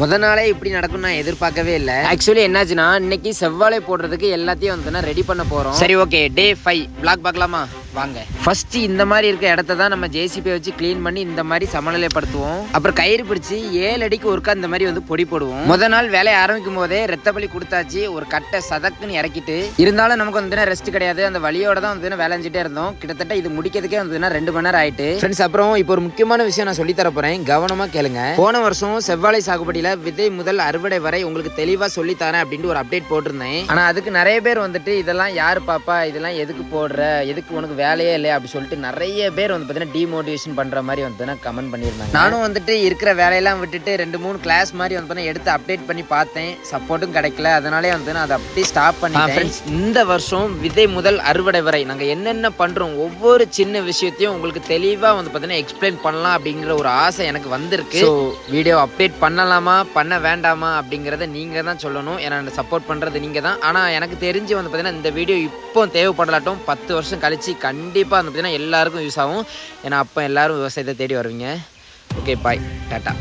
முத நாளே இப்படி நடக்கும் நான் எதிர்பார்க்கவே இல்லை. ஆக்சுவலி என்னாச்சுன்னா இன்னைக்கு செவ்வாழை போடுறதுக்கு எல்லாத்தையும் வந்து ரெடி பண்ண போறோம். சரி ஓகே டே ஃபைவ் பிளாக் பார்க்கலாமா? வாங்க. ஃபர்ஸ்ட் இந்த மாதிரி இருக்க இடத்த தான் நம்ம ஜேசிபி வச்சு க்ளீன் பண்ணி இந்த மாதிரி சமநிலைப்படுத்துவோம் அப்புறம் கயிறு பிடிச்சி ஏழு அடிக்கு ஒருக்கா இந்த மாதிரி வந்து பொடி போடுவோம். முத நாள் வேலையை ஆரம்பிக்கும் போதே ரத்த பலி கொடுத்தாச்சு. ஒரு கட்டை சதக்குன்னு இறக்கிட்டு இருந்தாலும் நமக்கு வந்து ரெஸ்ட் கிடையாது. அந்த வழியோட தான் வந்து வேலை இருந்தோம். கிட்டத்தட்ட இது முடிக்கிறதுக்கே வந்து ரெண்டு மணி நேரம் ஆயிட்டு. ஃப்ரெண்ட்ஸ் அப்புறம் இப்போ ஒரு முக்கியமான விஷயம் நான் சொல்லி தர போறேன். கவனமா கேளுங்க. போன வருஷம் செவ்வாழை சாகுபடியில விதை முதல் அறுவடை வரை உங்களுக்கு தெளிவா சொல்லி தரேன் அப்படின்ட்டு ஒரு அப்டேட் போட்டிருந்தேன். ஆனா அதுக்கு நிறைய பேர் வந்துட்டு இதெல்லாம் யாரு பாப்பா? இதெல்லாம் எதுக்கு போடுற? எதுக்கு உனக்கு வேலையே இல்லையா அப்படி சொல்லிட்டு நிறைய பேர் வந்து பார்த்தீங்கன்னா டிமோட்டிவேஷன் பண்ற மாதிரி வந்து கமெண்ட் பண்ணியிருந்தாங்க. நானும் வந்துட்டு இருக்கிற வேலையெல்லாம் விட்டுட்டு ரெண்டு மூணு கிளாஸ் மாதிரி வந்து எடுத்து அப்டேட் பண்ணி பார்த்தேன். சப்போர்ட்டும் கிடைக்கல. அதனாலே வந்து நான் அதை அப்படியே ஸ்டாப் பண்ணிட்டேன். இந்த வருஷம் விதை முதல் அறுவடை வரை நாங்கள் என்னென்ன பண்ணுறோம் ஒவ்வொரு சின்ன விஷயத்தையும் உங்களுக்கு தெளிவாக வந்து பார்த்தீங்கன்னா எக்ஸ்பிளைன் பண்ணலாம் அப்படிங்கிற ஒரு ஆசை எனக்கு வந்திருக்கு. ஸோ வீடியோ அப்டேட் பண்ணலாமா பண்ண வேண்டாமா அப்படிங்கிறத நீங்கள் தான் சொல்லணும். ஏன்னா சப்போர்ட் பண்ணுறது நீங்கள் தான். ஆனால் எனக்கு தெரிஞ்சு வந்து பார்த்தீங்கன்னா இந்த வீடியோ இப்போ தேவைப்படலாட்டும். பத்து வருஷம் கழிச்சு கண்டிப்பாக வந்து பார்த்தீங்கன்னா எல்லாருக்கும் யூஸ் ஆகும். ஏன்னா அப்போ எல்லாரும் விவசாயத்தை தேடி வருவீங்க. Okay bye tata